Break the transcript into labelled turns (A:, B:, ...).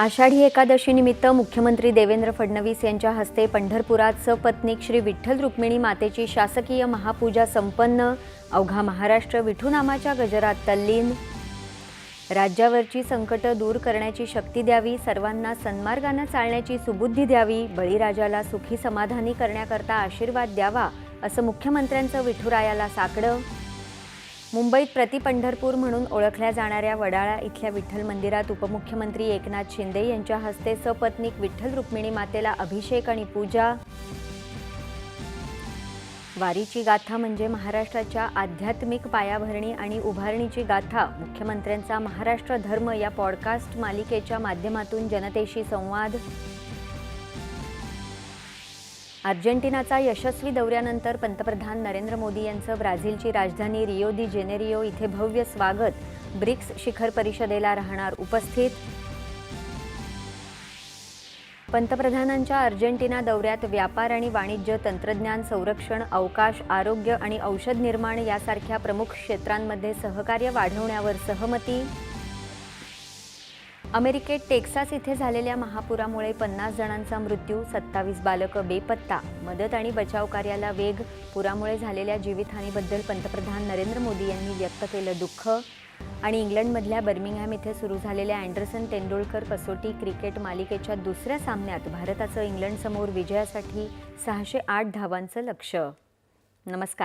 A: आषाढी एकादशीनिमित्त मुख्यमंत्री देवेंद्र फडणवीस यांच्या हस्ते पंढरपुरात सपत्नीक श्री विठ्ठल रुक्मिणी मातेची शासकीय महापूजा संपन्न. अवघा महाराष्ट्र विठूनामाच्या गजरात तल्लीन. राज्यावरची संकटं दूर करण्याची शक्ती द्यावी सर्वांना सन्मार्गानं चालण्याची सुबुद्धी द्यावी बळीराजाला सुखी समाधानी करण्याकरता आशीर्वाद द्यावा असं मुख्यमंत्र्यांचं विठुरायाला साकडं. मुंबईत प्रति पंढरपूर म्हणून ओळखल्या जाणाऱ्या वडाळा इथल्या विठ्ठल मंदिरात उपमुख्यमंत्री एकनाथ शिंदे यांच्या हस्ते सपत्नीक विठ्ठल रुक्मिणी मातेला अभिषेक आणि पूजा. वारीची गाथा म्हणजे महाराष्ट्राच्या आध्यात्मिक पायाभरणी आणि उभारणीची गाथा. मुख्यमंत्र्यांचा महाराष्ट्र धर्म या पॉडकास्ट मालिकेच्या माध्यमातून जनतेशी संवाद. अर्जेंटिनाचा यशस्वी दौऱ्यानंतर पंतप्रधान नरेंद्र मोदी यांचं ब्राझीलची राजधानी रियो दी जेनेरियो इथे भव्य स्वागत. ब्रिक्स शिखर परिषदेला राहणार उपस्थित. पंतप्रधानांच्या अर्जेंटिना दौऱ्यात व्यापार आणि वाणिज्य तंत्रज्ञान संरक्षण अवकाश आरोग्य आणि औषध निर्माण यासारख्या प्रमुख क्षेत्रांमध्ये सहकार्य वाढवण्यावर सहमती. अमेरिकेत टेक्सास इथे झालेल्या महापुरामुळे पन्नास जणांचा मृत्यू सत्तावीस बालकं बेपत्ता. मदत आणि बचाव कार्याला वेग पुरामुळे झालेल्या जीवितहानीबद्दल पंतप्रधान नरेंद्र मोदी यांनी व्यक्त केलं दुःख. आणि इंग्लंडमधल्या बर्मिंगहॅम इथे सुरू झालेल्या अँडरसन तेंडुलकर कसोटी क्रिकेट मालिकेच्या दुसऱ्या सामन्यात भारताचं इंग्लंडसमोर विजयासाठी सहाशे आठ धावांचं लक्ष नमस्कार.